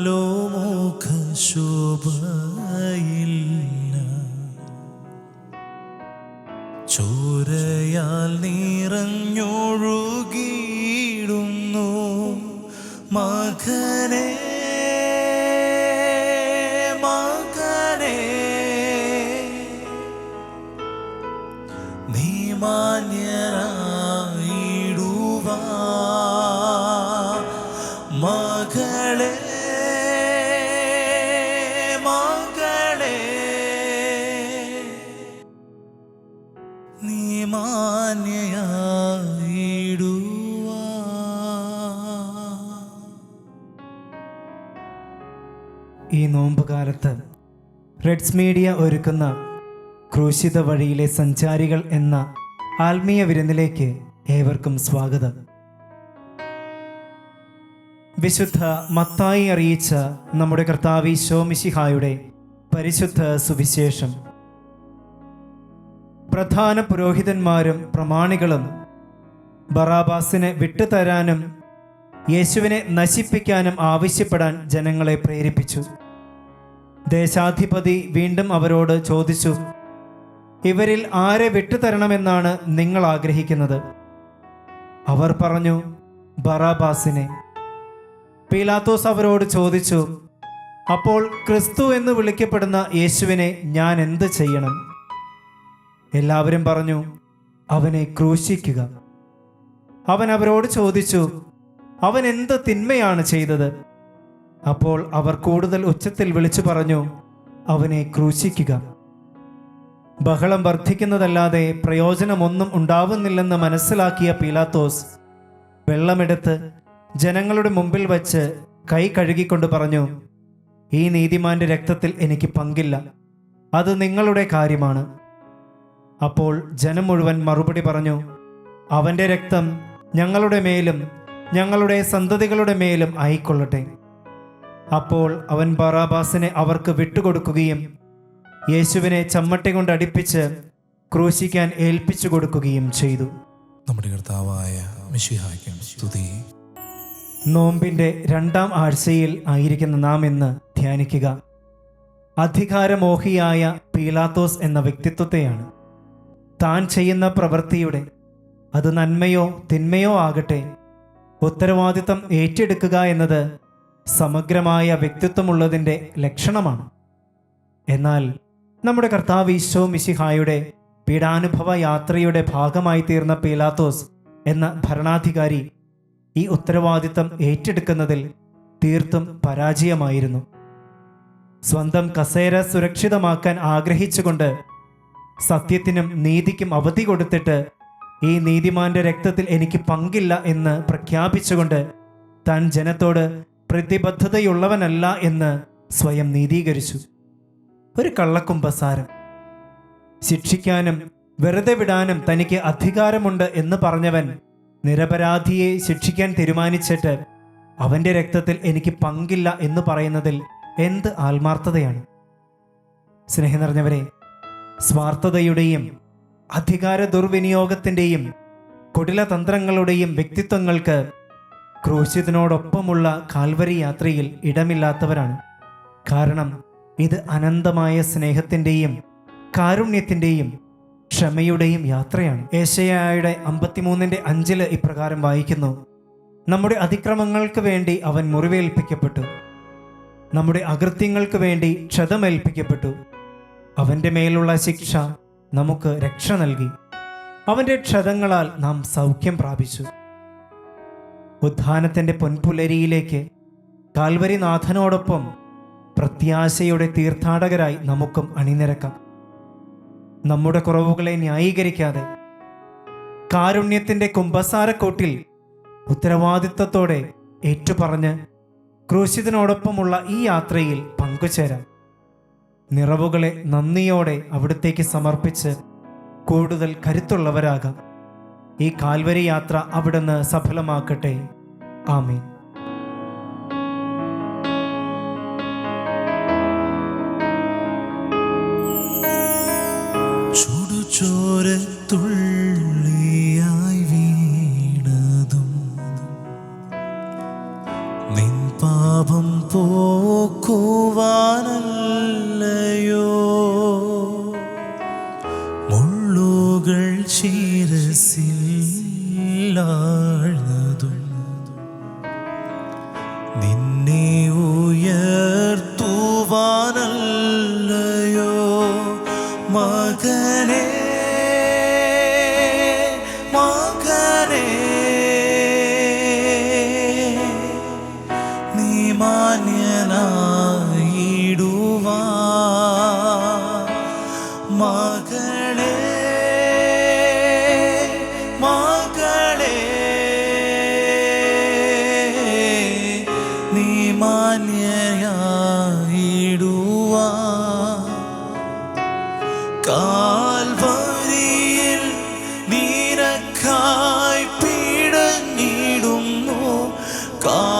കണ്ടാലോ മുഖശോഭയില്ല ഈ നോമ്പുകാലത്ത് Reds media ഒരുക്കുന്ന ക്രൂശിത വഴിയിലെ സഞ്ചാരികൾ എന്ന ആത്മീയ വിരുന്നിലേക്ക് ഏവർക്കും സ്വാഗതം. വിശുദ്ധ മത്തായി അറിയിച്ച നമ്മുടെ കർത്താവി ശോമിശിഹായുടെ പരിശുദ്ധ സുവിശേഷം. പ്രധാന പുരോഹിതന്മാരും പ്രമാണികളും ബറാബാസിനെ വിട്ടുതരാനും യേശുവിനെ നശിപ്പിക്കാനും ആവശ്യപ്പെടാൻ ജനങ്ങളെ പ്രേരിപ്പിച്ചു. ദേശാധിപതി വീണ്ടും അവരോട് ചോദിച്ചു ഇവരിൽ ആരെ വിട്ടുതരണമെന്നാണ് നിങ്ങൾ ആഗ്രഹിക്കുന്നത്? അവർ പറഞ്ഞു ബറാബാസിനെ. പീലാത്തോസ് അവരോട് ചോദിച്ചു അപ്പോൾ ക്രിസ്തു എന്ന് വിളിക്കപ്പെടുന്ന യേശുവിനെ ഞാൻ എന്ത് ചെയ്യണം? എല്ലാവരും പറഞ്ഞു അവനെ ക്രൂശിക്കുക. അവൻ അവരോട് ചോദിച്ചു അവൻ എന്ത് തിന്മയാണ് ചെയ്തത്? അപ്പോൾ അവർ കൂടുതൽ ഉച്ചത്തിൽ വിളിച്ചു പറഞ്ഞു അവനെ ക്രൂശിക്കുക. ബഹളം വർദ്ധിക്കുന്നതല്ലാതെ പ്രയോജനമൊന്നും ഉണ്ടാവുന്നില്ലെന്ന് മനസ്സിലാക്കിയ പീലാത്തോസ് വെള്ളമെടുത്ത് ജനങ്ങളുടെ മുമ്പിൽ വച്ച് കൈ കഴുകിക്കൊണ്ട് പറഞ്ഞു ഈ നീതിമാന്റെ രക്തത്തിൽ എനിക്ക് പങ്കില്ല. അത് നിങ്ങളുടെ കാര്യമാണ്. അപ്പോൾ ജനം മുഴുവൻ മറുപടി പറഞ്ഞു അവന്റെ രക്തം ഞങ്ങളുടെ മേലും ഞങ്ങളുടെ സന്തതികളുടെ മേലും ആയിക്കൊള്ളട്ടെ. അപ്പോൾ അവൻ ബറാബാസിനെ അവർക്ക് വിട്ടുകൊടുക്കുകയും യേശുവിനെ ചമ്മട്ടി കൊണ്ട് അടിപ്പിച്ച് ക്രൂശിക്കാൻ ഏൽപ്പിച്ചു കൊടുക്കുകയും ചെയ്തു. നമ്മുടെ കർത്താവായ സ്തുതി. നോമ്പിന്റെ രണ്ടാം ആഴ്ചയിൽ ആയിരിക്കുന്ന നാം ഇന്ന് ധ്യാനിക്കുക. അധികാരമോഹിയായ പീലാത്തോസ് എന്ന വ്യക്തിത്വത്തെയാണ് താൻ ചെയ്യുന്ന പ്രവൃത്തിയുടെ അത് നന്മയോ തിന്മയോ ആകട്ടെ. ഉത്തരവാദിത്തം ഏറ്റെടുക്കുക എന്നത് സമഗ്രമായ വ്യക്തിത്വമുള്ളതിന്റെ ലക്ഷണമാണ്. എന്നാൽ നമ്മുടെ കർത്താവ് ഈശോ മിശിഹായുടെ പീഡാനുഭവ യാത്രയുടെ ഭാഗമായി തീർന്ന പീലാത്തോസ് എന്ന ഭരണാധികാരി ഈ ഉത്തരവാദിത്തം ഏറ്റെടുക്കുന്നതിൽ തീർത്തും പരാജയമായിരുന്നു. സ്വന്തം കസേര സുരക്ഷിതമാക്കാൻ ആഗ്രഹിച്ചുകൊണ്ട് സത്യത്തിനും നീതിക്കും അവധി കൊടുത്തിട്ട് ഈ നീതിമാന്റെ രക്തത്തിൽ എനിക്ക് പങ്കില്ല എന്ന് പ്രഖ്യാപിച്ചുകൊണ്ട് താൻ ജനത്തോട് പ്രതിബദ്ധതയുള്ളവനല്ല എന്ന് സ്വയം നീതീകരിച്ചു. ഒരു കള്ളക്കുംഭസാരം ശിക്ഷിക്കാനും വെറുതെ വിടാനും തനിക്ക് അധികാരമുണ്ട് എന്ന് പറഞ്ഞവൻ നിരപരാധിയെ ശിക്ഷിക്കാൻ തീരുമാനിച്ചിട്ട് അവന്റെ രക്തത്തിൽ എനിക്ക് പങ്കില്ല എന്ന് പറയുന്നതിൽ എന്ത് ആത്മാർത്ഥതയാണ്. സ്നേഹം നിറഞ്ഞവരെ സ്വാർത്ഥതയുടെയും അധികാര ദുർവിനിയോഗത്തിന്റെയും കുടിലതന്ത്രങ്ങളുടെയും വ്യക്തിത്വങ്ങൾക്ക് ക്രൂശിതനോടൊപ്പമുള്ള കാൽവരി യാത്രയിൽ ഇടമില്ലാത്തവരാണ്. കാരണം ഇത് അനന്തമായ സ്നേഹത്തിന്റെയും കാരുണ്യത്തിന്റെയും ക്ഷമയുടെയും യാത്രയാണ്. ഏഷയായുടെ അമ്പത്തിമൂന്നിന്റെ അഞ്ചിൽ ഇപ്രകാരം വായിക്കുന്നു. നമ്മുടെ അതിക്രമങ്ങൾക്ക് വേണ്ടി അവൻ മുറിവേൽപ്പിക്കപ്പെട്ടു. നമ്മുടെ അകൃത്യങ്ങൾക്ക് വേണ്ടി ക്ഷതമേൽപ്പിക്കപ്പെട്ടു. അവന്റെ മേലുള്ള ശിക്ഷ നമുക്ക് രക്ഷ നൽകി. അവന്റെ ക്ഷതങ്ങളാൽ നാം സൗഖ്യം പ്രാപിച്ചു. ഉദ്ധാനത്തിന്റെ പൊൻപുലരിയിലേക്ക് കാൽവരിനാഥനോടൊപ്പം പ്രത്യാശയുടെ തീർത്ഥാടകരായി നമുക്കും അണിനിരക്കാം. നമ്മുടെ കുറവുകളെ ന്യായീകരിക്കാതെ കാരുണ്യത്തിന്റെ കുംഭസാരക്കൂട്ടിൽ ഉത്തരവാദിത്വത്തോടെ ഏറ്റുപറഞ്ഞ് ക്രൂശിതനോടൊപ്പമുള്ള ഈ യാത്രയിൽ പങ്കുചേരാം. നിറവുകളെ നന്ദിയോടെ അവിടത്തേക്ക് സമർപ്പിച്ച് കൂടുതൽ കരുത്തുള്ളവരാകാം. ഈ കാൽവരി യാത്ര അവിടുന്ന് സഫലമാക്കട്ടെ. ആമീൻ. ശിരസില്ലാഴ്ന്നതും നിന്നെ ഉയർത്തുവാനല്ലയോ മകനേ മകനേ. God.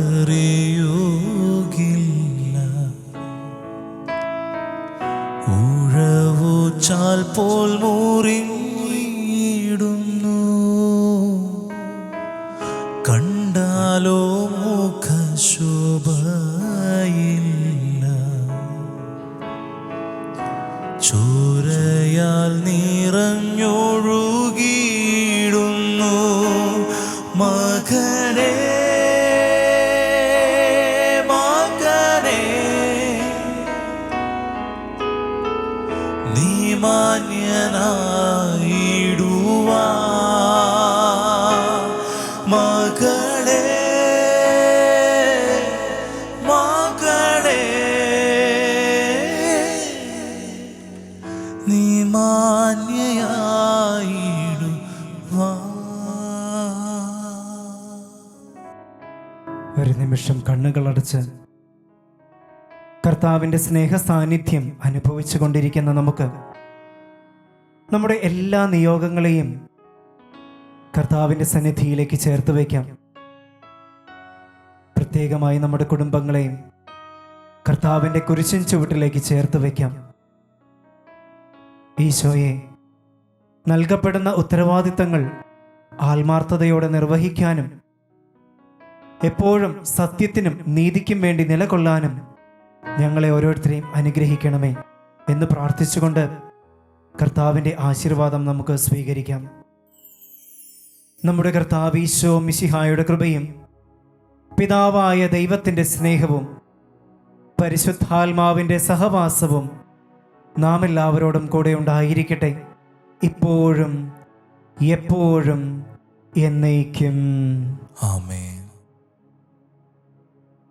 പോൽ മൂറിടുന്നു കണ്ടാലോ മുഖശോഭയില്ല. ചോരയാൽ നിറഞ്ഞൊഴുകിയിടുന്നു മാന്യനായിടുവാ മകളെ മകളെ നീ മാന്യയായിടുവാ. ഒരു നിമിഷം കണ്ണുകളടച്ച് കർത്താവിന്റെ സ്നേഹ സാന്നിധ്യം അനുഭവിച്ചു കൊണ്ടിരിക്കുന്ന നമുക്ക് നമ്മുടെ എല്ലാ നിയോഗങ്ങളെയും കർത്താവിന്റെ സന്നിധിയിലേക്ക് ചേർത്ത് വയ്ക്കാം. പ്രത്യേകമായി നമ്മുടെ കുടുംബങ്ങളെയും കർത്താവിന്റെ കുരിശിൻ ചുവട്ടിലേക്ക് ചേർത്ത് വയ്ക്കാം. ഈശോയെ നൽകപ്പെടുന്ന ഉത്തരവാദിത്തങ്ങൾ ആത്മാർത്ഥതയോടെ നിർവഹിക്കാനും എപ്പോഴും സത്യത്തിനും നീതിക്കും വേണ്ടി നിലകൊള്ളാനും ഞങ്ങളെ ഓരോരുത്തരെയും അനുഗ്രഹിക്കണമേ എന്ന് പ്രാർത്ഥിച്ചുകൊണ്ട് കർത്താവിന്റെ ആശീർവാദം നമുക്ക് സ്വീകരിക്കാം. നമ്മുടെ കർത്താവ് ഈശോ മിശിഹായുടെ കൃപയും പിതാവായ ദൈവത്തിന്റെ സ്നേഹവും പരിശുദ്ധാത്മാവിന്റെ സഹവാസവും നാം എല്ലാവരോടും കൂടെ ഉണ്ടായിരിക്കട്ടെ. ഇപ്പോഴും എപ്പോഴും എന്നേക്കും. ആമേൻ.